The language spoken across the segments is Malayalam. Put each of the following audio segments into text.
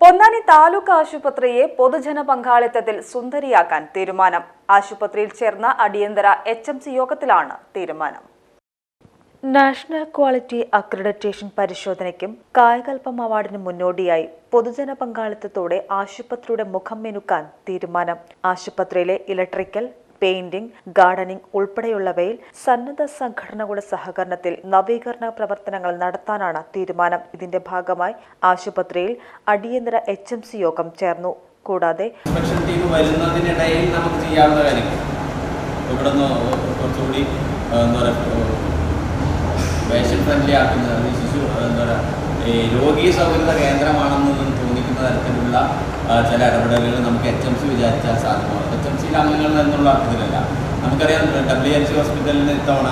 പൊന്നാനി താലൂക്ക് ആശുപത്രിയെ പൊതുജന പങ്കാളിത്തത്തിൽ സുന്ദരിയാക്കാൻ തീരുമാനം. ആശുപത്രിയിൽ ചേർന്ന അടിയന്തര എച്ച് എം സി യോഗത്തിലാണ് തീരുമാനം. നാഷണൽ ക്വാളിറ്റി അക്രഡിറ്റേഷൻ പരിശോധനയ്ക്കും കായകൽപ്പം അവാർഡിന് മുന്നോടിയായി പൊതുജന പങ്കാളിത്തത്തോടെ ആശുപത്രിയുടെ മുഖം മെനുക്കാൻ തീരുമാനം. ആശുപത്രിയിലെ ഇലക്ട്രിക്കൽ പെയിന്റിംഗ് ഗാർഡനിംഗ് ഉൾപ്പെടെയുള്ളവയിൽ സന്നദ്ധ സംഘടനകളുടെ സഹകരണത്തിൽ നവീകരണ പ്രവർത്തനങ്ങൾ നടത്താനാണ് തീരുമാനം. ഇതിന്റെ ഭാഗമായി ആശുപത്രിയിൽ അടിയന്തര എച്ച് എം സി യോഗം ചേർന്നു. കൂടാതെ ടീം കുറച്ചുകൂടി എന്താ ഫ്രണ്ട്ലി ശിശു രോഗീ സൗഹൃദ കേന്ദ്രമാണെന്ന് തരത്തിലുള്ള ചില ഇടപെടലുകൾ നമുക്ക് എച്ച് എം സി വിചാരിച്ചാൽ സാധ്യമാണ് എച്ച് എം സിയിലെ അംഗങ്ങൾ എന്നുള്ള ഇതിലല്ല. നമുക്കറിയാം ഡബ്ല്യു എച്ച് ഹോസ്പിറ്റലിന് ഇത്തവണ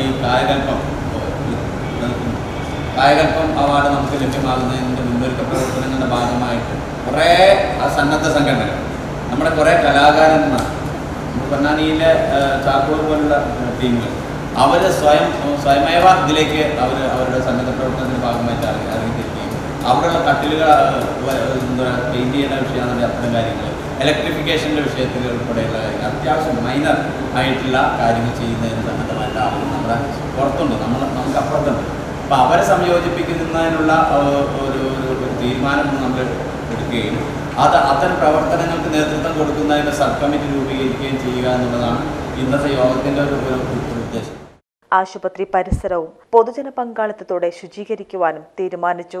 ഈ കായകൽപ്പം കായകൽപ്പം അവാർഡ് നമുക്ക് ലഭ്യമാകുന്നതിന്റെ മുന്നൊരുക്ക പ്രവർത്തനങ്ങളുടെ ഭാഗമായിട്ട് കുറേ സന്നദ്ധ സംഘടനകൾ നമ്മുടെ കുറേ കലാകാരന്മാർ പൊന്നാനിയിലെ ചാക്കോൾ പോലുള്ള ടീമുകൾ അവർ സ്വയം സ്വയമേവ ഇതിലേക്ക് അവർ അവരുടെ സന്നദ്ധ പ്രവർത്തനത്തിന്റെ ഭാഗമായിട്ട് അറിയിച്ചിരിക്കുകയും അവിടെയുള്ള കട്ടിലുകൾ എന്താ പെയിന്റ് ചെയ്യുന്ന വിഷയമാണെങ്കിൽ അത്തരം കാര്യങ്ങൾ ഇലക്ട്രിഫിക്കേഷന്റെ വിഷയത്തിൽ ഉൾപ്പെടെയുള്ള കാര്യങ്ങൾ. അത്യാവശ്യം മൈനർ ആയിട്ടുള്ള കാര്യങ്ങൾ ചെയ്യുന്നതിന് സന്നദ്ധമായിട്ട് ആളുകൾ നമ്മുടെ പുറത്തുണ്ട്. നമ്മൾ നമുക്ക് അപ്പുറത്തുണ്ട് അപ്പോൾ അവരെ സംയോജിപ്പിക്കുന്നതിനുള്ള ഒരു ഒരു തീരുമാനം നമ്മൾ എടുക്കുകയും അത് അത്തരം പ്രവർത്തനങ്ങൾക്ക് നേതൃത്വം കൊടുക്കുന്നതിന് സബ് കമ്മിറ്റി രൂപീകരിക്കുകയും ചെയ്യുക എന്നുള്ളതാണ് ഇന്നത്തെ യോഗത്തിന്റെ ഒരു ഉദ്ദേശം. ആശുപത്രി പരിസരവും പൊതുജന പങ്കാളിത്തത്തോടെ ശുചീകരിക്കുവാനും തീരുമാനിച്ചു.